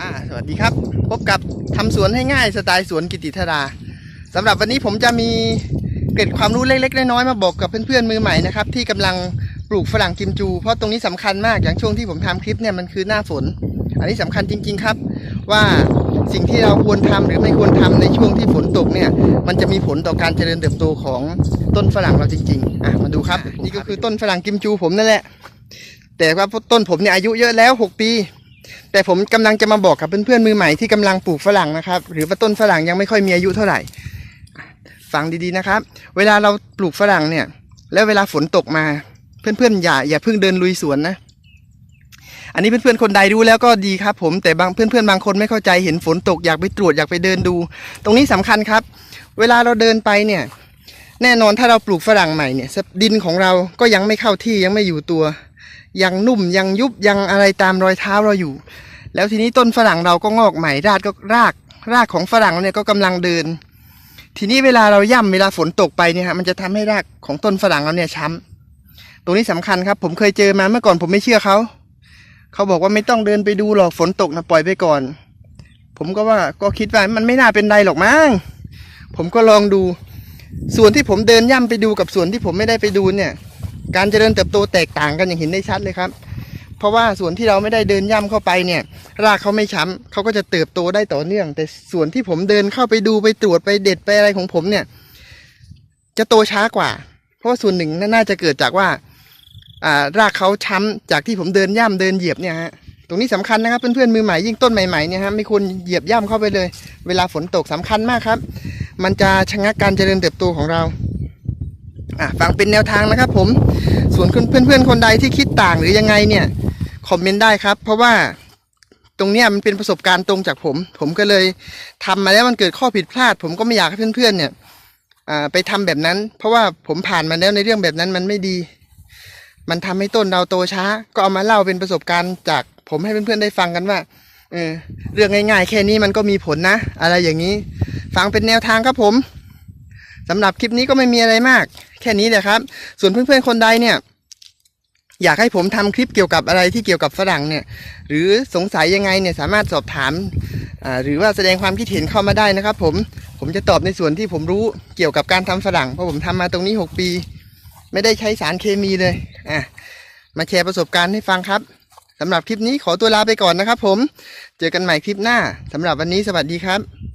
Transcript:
อ่าสวัสดีครับ พบกับทำสวนให้ง่ายสไตล์สวนกิติธาราสำหรับวันนี้ผมจะมีเกร็ดความรู้เล็กๆน้อยๆมาบอกกับเพื่อนๆมือใหม่นะครับที่กำลังปลูกฝรั่งกิมจู เพราะตรงนี้สำคัญมากอย่างช่วงที่ผมทำคลิปเนี่ยมันคือหน้าฝน อันนี้สำคัญจริง ๆครับ ว่าสิ่งที่เราควรทำหรือไม่ควรทำในช่วงที่ฝนตกเนี่ยมันจะมีผลต่อการเจริญเติบโตของต้นฝรั่งเราจริงๆอะมาดูครับ นี่ก็คือต้นฝรั่งกิมจูผมนั่นแหละ แต่ว่าต้นผมเนี่ยอายุเยอะแล้ว 6 ปี แต่ผมกำลังจะมาบอกกับเพื่อนๆมือใหม่ที่กำลังปลูกฝรั่งนะครับ หรือว่าต้นฝรั่งยังไม่ค่อยมีอายุเท่าไหร่ฟังดีๆนะครับ เวลาเราปลูกฝรั่งเนี่ย แล้วเวลาฝนตกมา เพื่อนๆอย่าอย่าเพิ่งเดินลุยสวนนะ อันนี้เพื่อนๆคนใดรู้แล้วก็ดีครับ ผมแต่บางเพื่อนๆบางคนไม่เข้าใจเห็นฝนตกอยากไปตรวจอยากไปเดินดู ตรงนี้สำคัญครับ เวลาเราเดินไปเนี่ย แน่นอนถ้าเราปลูกฝรั่งใหม่เนี่ยดินของเราก็ยังไม่เข้าที่ยังไม่อยู่ตัว ยังนุ่มยังยุบยังอะไรตามรอยเท้าเราอยู่ แล้วทีนี้ต้นฝรั่งเราก็งอกใหม่รากก็รากรากของฝรั่งเนี่ยก็กำลังเดิน ทีนี้เวลาเราย่ำเวลาฝนตกไปเนี่ยฮะมันจะทำให้รากของต้นฝรั่งเราเนี่ยช้ำตรงนี้สำคัญครับ ผมเคยเจอมาเมื่อก่อนผมไม่เชื่อเขาเขาบอกว่าไม่ต้องเดินไปดูหรอกฝนตกนะปล่อยไปก่อน ผมก็ว่าก็คิดว่ามันไม่น่าเป็นไรหรอกมั้งผมก็ลองดู ส่วนที่ผมเดินย่ำไปดูกับส่วนที่ผมไม่ได้ไปดูเนี่ย การเจริญเติบโตแตกต่างกันอย่างเห็นได้ชัดเลยครับ เพราะว่าส่วนที่เราไม่ได้เดินย่ำเข้าไปเนี่ย รากเขาไม่ช้ำเขาก็จะเติบโตได้ต่อเนื่อง แต่ส่วนที่ผมเดินเข้าไปดูไปตรวจไปเด็ดไปอะไรของผมเนี่ย จะโตช้ากว่า เพราะว่าส่วนหนึ่งน่าจะเกิดจากว่า อ่ารากเขาช้ำจากที่ผมเดินย่ำเดินเหยียบเนี่ยฮะตรงนี้สำคัญนะครับเพื่อนๆมือใหม่ยิ่งต้นใหม่ๆเนี่ยฮะไม่ควรเหยียบย่ำเข้าไปเลย เวลาฝนตกสำคัญมากครับ มันจะชะงักการเจริญเติบโตของเรา อะฟังเป็นแนวทางนะครับผมส่วนเพื่อนๆคนใดที่คิดต่างหรือยังไงเนี่ยคอมเมนต์ได้ครับ เพราะว่าตรงเนี้ยมันเป็นประสบการณ์ตรงจากผม ผมก็เลยทำมาแล้วมันเกิดข้อผิดพลาด ผมก็ไม่อยากให้เพื่อนๆเนี่ยไปทำแบบนั้น เพราะว่าผมผ่านมาแล้วในเรื่องแบบนั้นมันไม่ดี มันทำให้ต้นเราโตช้า ก็เอามาเล่าเป็นประสบการณ์จากผมให้เพื่อนๆได้ฟังกันว่าเออเรื่องง่ายๆ แค่นี้มันก็มีผลนะ อะไรอย่างนี้ ฟังเป็นแนวทางครับผม สำหรับคลิปนี้ก็ไม่มีอะไรมาก แค่นี้แหละครับ ส่วนเพื่อนๆคนใดเนี่ย อยากให้ผมทำคลิปเกี่ยวกับอะไรที่เกี่ยวกับฝรั่งเนี่ย หรือสงสัยยังไงเนี่ยสามารถสอบถามหรือว่าแสดงความคิดเห็นเข้ามาได้นะครับ ผมผมจะตอบในส่วนที่ผมรู้เกี่ยวกับการทำฝรั่งเพราะผมทำมาตรงนี้ 6 ปี ไม่ได้ใช้สารเคมีเลยอะมาแชร์ประสบการณ์ให้ฟังครับสำหรับคลิปนี้ขอตัวลาไปก่อนนะครับผม เจอกันใหม่คลิปหน้าสำหรับวันนี้สวัสดีครับ